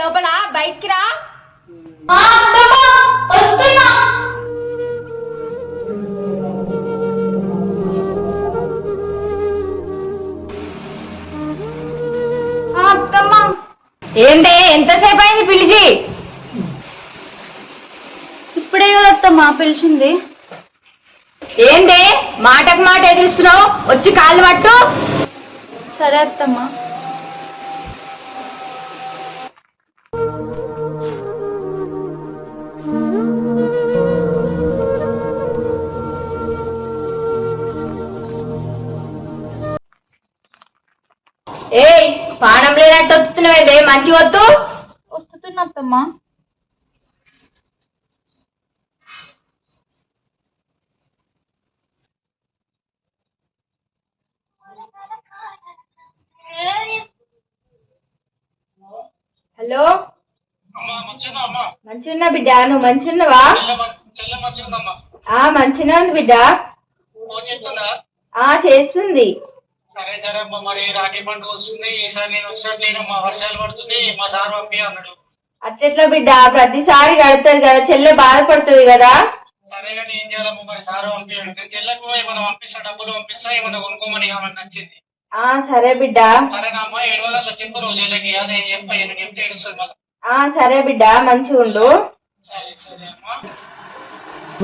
లోపల బయటికి రా. ఏందే ఎంతసేపు అయింది పిలిచి? ఇప్పుడే కదా అత్తమ్మా పిలిచింది. ఏందే మాటకు మాట ఎదురుస్తున్నావు? వచ్చి కాళ్ళు పట్టు. సరే అత్తమ్మా. లేనట్టు వస్తున్నావేదే మంచి వద్దు వస్తున్నా అత్తమ్మా హలో? మంచిగున్నా బిడ్డ? నువ్వు మంచిగున్నావా? ఆ మంచిగా ఉంది బిడ్డ? ఆ చేస్తుంది. సరే సరే అమ్మా మరి రాఖీ పండుగ వస్తుంది. ఈసారి నేను వచ్చినట్టు లేనమ్మా వర్షాలు పడుతుంది. మా సార్ పంపి అన్నాడు. అట్లెట్లా బిడ్డ? ప్రతిసారి కడతారు కదా చెల్లె బాధపడుతుంది కదా. సరే కానీ ఏం చేయాలమ్మా మరి సార్ పంపించాడు నేను చెల్లెకు ఏమైనా పంపిస్తా డబ్బులు పంపిస్తా ఏమైనా కొనుక్కోమని ఆమెకు నచ్చింది. ఆ సరే బిడ్డ. సరేనా అమ్మా ఏడు వందల చెప్పు రోజు చెల్లెకి అదే చెప్పా నేను చెప్తే ఏడుస్తుంది మళ్ళీ. ఆ సరే బిడ్డ మంచిగా ఉండు. సరే సరే అమ్మా.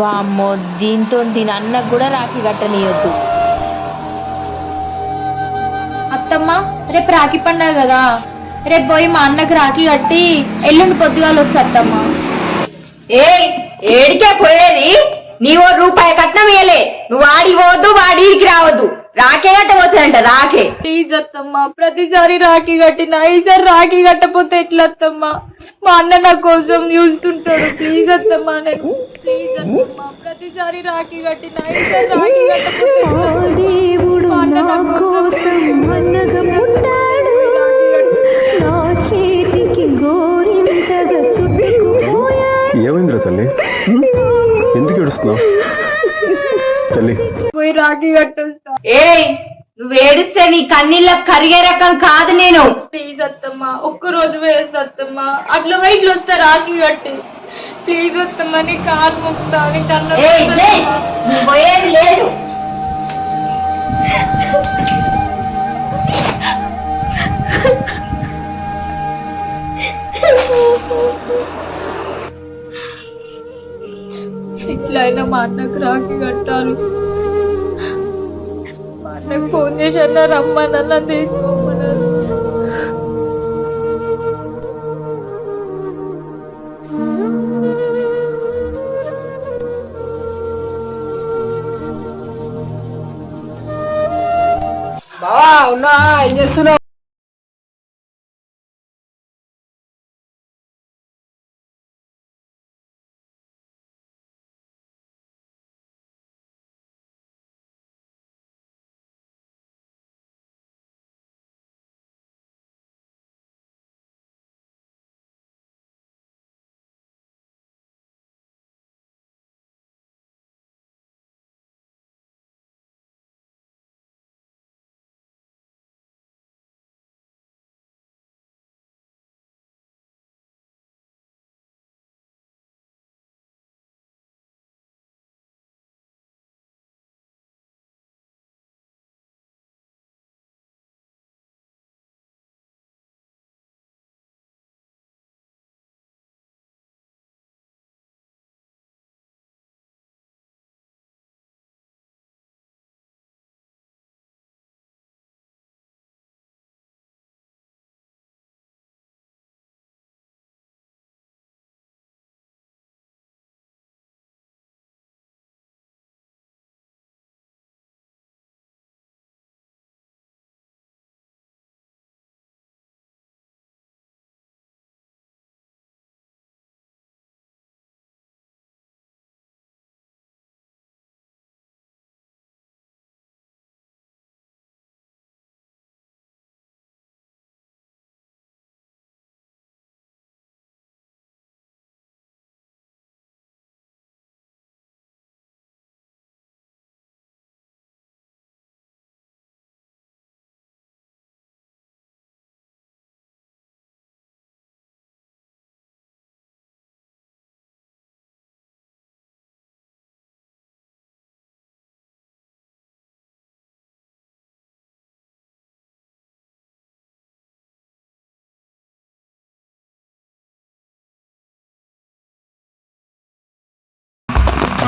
వామ్మో దీంతో దీని అన్నకు కూడా రాఖీ కట్టనీయొద్దు. అత్తమ్మ రేపు రాఖీ పండగ కదా. రేపు పోయి మా అన్నకి రాఖీ కట్టి ఎల్లుండి పొద్దుగాలు వస్తా అత్తమ్మ. ఏయ్ ఏడికే పోయేది? నీవో రూపాయి కట్నం ఇయ్యలే. నువ్వు ఆడికి పోవద్దు వాడికి రావద్దు. రాకే కట్టబోతుందంట రాకే ప్లీజ్ అత్తమ్మ ప్రతిసారి రాఖీ కట్టిన ఈసారి రాఖీ కట్టపోతే ఎట్లా అత్తమ్మ? మా అన్న నా కోసం చూస్తుంటాడు ప్లీజ్ అత్తమ్మ నేను ప్లీజ్ అత్తమ్మ ప్రతిసారి రాఖీ కట్టిన ఈసారి రాఖీ కట్టపోతే? మా అన్న నా కోసం తల్లి. పోయి రాఖీ కట్టొస్తా. ఏయ్ నువ్వు ఏడిస్తే నీ కన్నీళ్ళ కరిగే రకం కాదు నేను. ప్లీజ్ అత్తమ్మ ఒక్క రోజు వేస్ట్ అత్తమ్మ. అట్లా ఇట్లా వస్తా రాఖీ కట్టి. ప్లీజ్ అత్తమ్మ నీ కాలు ముక్తా నీ పోయేది లేదు. ఇట్లా మా అన్నకు రాఖీ కట్టాలి మా అన్నకు ఫోన్ చేసి అన్న రమ్మనన్నా తీసుకోమన్నారు. బావా ఉన్నా ఏం చేస్తున్నావు?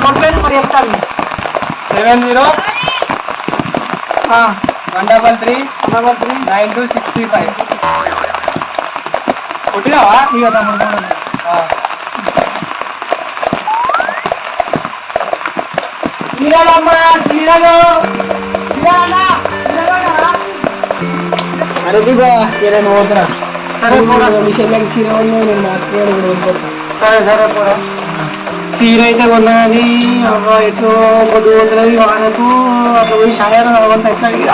కంప్లైంట్ మరి చెప్తాను seven zero one double three one double three nine two six three five కొట్టినావా ఇక తమ్ముడు తీరాలమ్మా తీరాలు అరే దిగో సరే నువ్వు పోతున్నా సరే విషయంలో చీర ఉన్నాయి నేను మాట్లాడి సరే సరే పోరా చీర అయితే కొన్నది అబ్బా ఎటు కొద్ది పోతున్నది వానకు. అక్కడ పోయి సాయారం అవ్వంత ఎట్లా ఇక?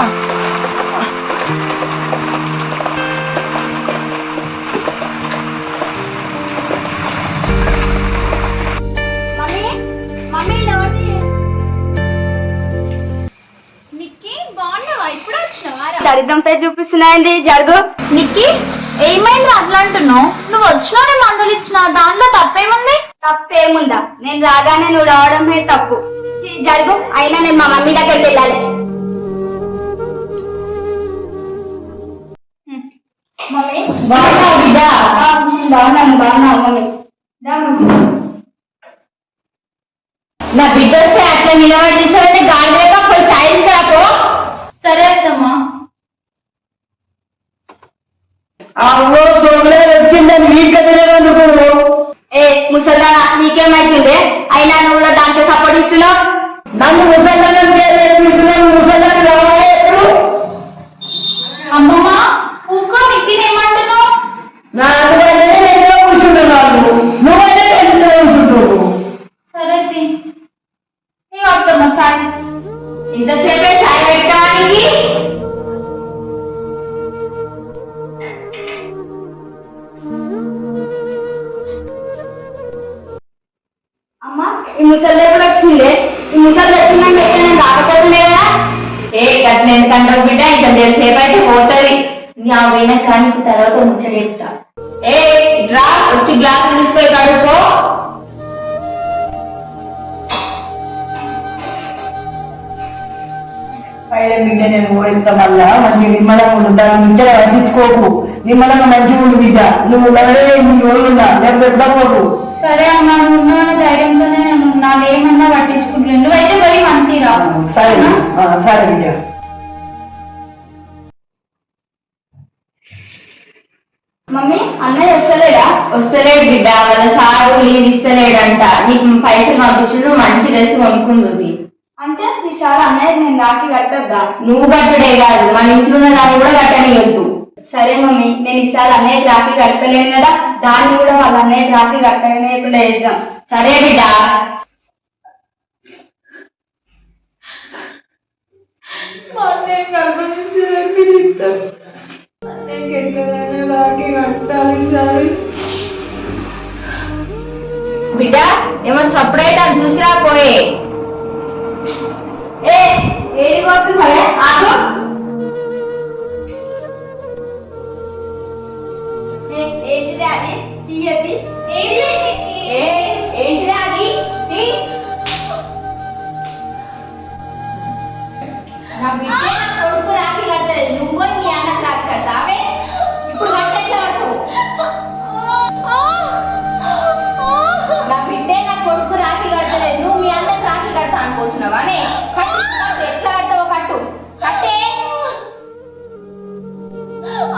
దరిద్రంపై చూపిస్తున్నాయండి. జరుగు. నిక్కి ఏమైంది అట్లా అంటున్నావు? నువ్వు వచ్చినావు నేను మందులు ఇచ్చిన? దాంట్లో తప్పేముంది? తప్పేముందా నేను రాగానే నువ్వు రావడమే తప్పు. జరుగు. అయినా నేను మా మమ్మీ దగ్గరికి వెళ్ళాలి. మమ్మీ? బాగున్నావు బిడ్డ? బాగున్నాను బాగున్నావు మమ్మీ. నా బిడ్డ వస్తే అట్లా నిలబడి తీసుకోవాలంటే గాడి లేక పోయి సాయం పో. సరే అత్తమ్మా. అవ్వో సోమలే వచ్చిందని మీకు తెలియదు ఏ ముసల్దానా నీకేమైతుంది అయినా నువ్వు కూడా దాంట్లో సపోర్ట్ ఇస్తున్నావు నన్ను ముసల్దానం పేరు ముసల్దాన్ కావాలి ఎప్పుడు అమ్మమ్మ ఊకో నిక్కిని ఏమంటున్నావు నా అందుకంటే నేను కూర్చుంటున్నాను నువ్వైతే ఎంత కూర్చుంటావు సరే తి ఏ అత్తమ్మ చాయ్ ఇంతసేపే చాయ్ పెట్టడానికి? అమ్మా ఈ ముసలి కూడా వచ్చిందే. ఈ ముసలి వచ్చిందని చెప్పి నేను రాకపోతుండే కదా ఏ గట్ల ఎందుకంటే బిడ్డ ఇంకా సేపు అయితే పోతుంది. నా పోయిన కానీ తర్వాత ముచ్చట చెప్తా. ఏ డ్రా వచ్చి గ్లాస్ తీసుకొని బిడ్డ నేను పోయిస్తా మళ్ళా మంచి నిమ్మలంగా ఉండు. దాని బిడ్డ పట్టించుకోకు నిమ్మలంగా మంచిగా ఉండు బిడ్డ. నువ్వు ఉన్నదే ఇన్ని రోజులున్నా నేను పెట్టకపోకు సరే అమ్మా నువ్వు ధైర్యంతోనే నేను నాకేమన్నా పట్టించుకుంటలేను నువ్వైతే పోయి మంచి రా సరే సరే బిడ్డ. మమ్మీ అన్నయ్య వస్తలేడా? వస్తలేడు బిడ్డ. వాళ్ళ సారు లీవ్ ఇస్తలేడంట. నీకు పైసలు పంపించు మంచి డ్రెస్ కొనుక్కుంది ఈసారి అన్నయ్య నేను రాఖీ కట్టద్దా? నువ్వు కట్టడే కాదు మన ఇంట్లో ఉన్న దాన్ని కూడా కట్టనియొద్దు. సరే మమ్మీ నేను ఈసారి అన్నయ్య రాఖీ కట్టలేను కదా దాన్ని కూడా వాళ్ళ అన్నయ్య రాఖీ కట్టలేకుండా వేద్దాం సరే బిడ్డ. బిడ్డ ఏమో సపరేట్ అని చూసిరా పోయే. করতে হলে আগে ఏంటిది అది? తీయది ఏంటిది అది? నా బిడ్డ కొడుకు రాఖీ కట్టలేదు. నువ్వు మీ అన్నకు రాఖీ కడతావే? ఇప్పుడు కట్టవు నా బిడ్డే నా కొడుకు రాఖీ కడతలేదు నువ్వు మీ అన్నకు రాఖీ కడతా అనుకుంటున్నావా? Oh!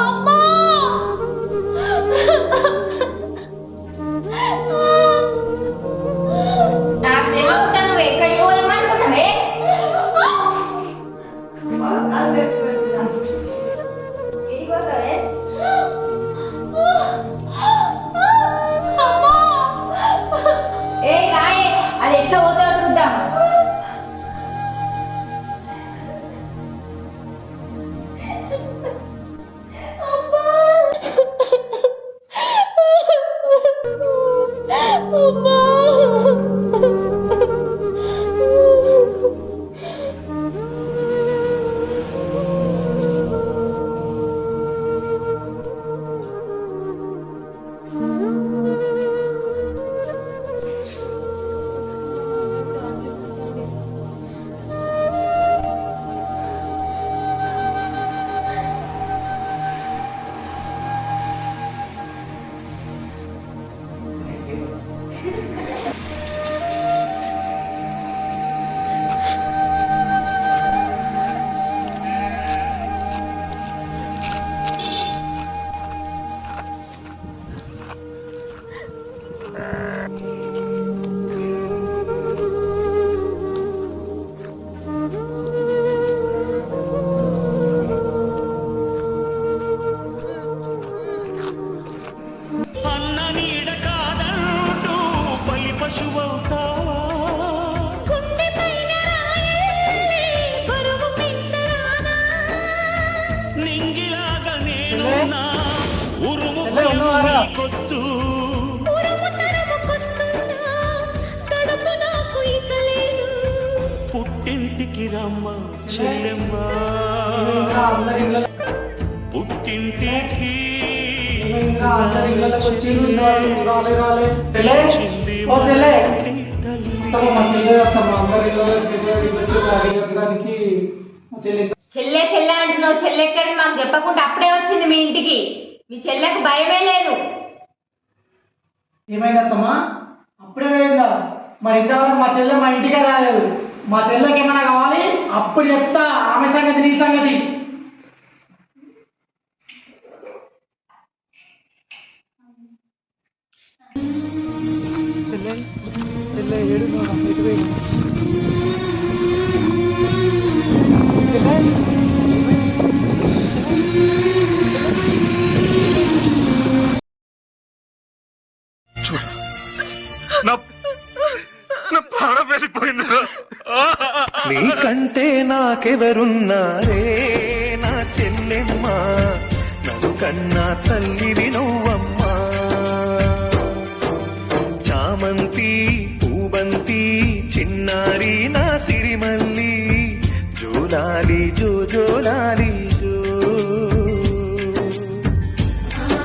అందరి ఇళ్ళకి వచ్చి రాలే రాలే చెల్లె ఓ చెల్లె అందరి ఇళ్ళకి చెల్లె చెల్లె అంటున్నావు. చెల్లె ఎక్కడని మాకు చెప్పకుండా అప్పుడే వచ్చింది మీ ఇంటికి. మీ చెల్లెకు భయమే లేదు. ఏమైందమ్మా అప్పుడే పోయిందా? మరి ఇంతవరకు మా చెల్లె మా ఇంటికే రాలేదు. మా చెల్లెకి ఏమైనా కావాలి? అప్పుడు చెప్తా. ఆమె సంగతి నీ సంగతి. చెల్లె చెల్లె ఏడు ఎటు పోయింది? చెల్లె? నీకంటే నాకెవరున్నారే నా చెల్లెమ్మ నన్ను కన్నా తల్లివి నువ్వమ్మా చామంతి పూబంతి చిన్నారి నా సిరిమల్లి. జోలాలి జో జోలాలి.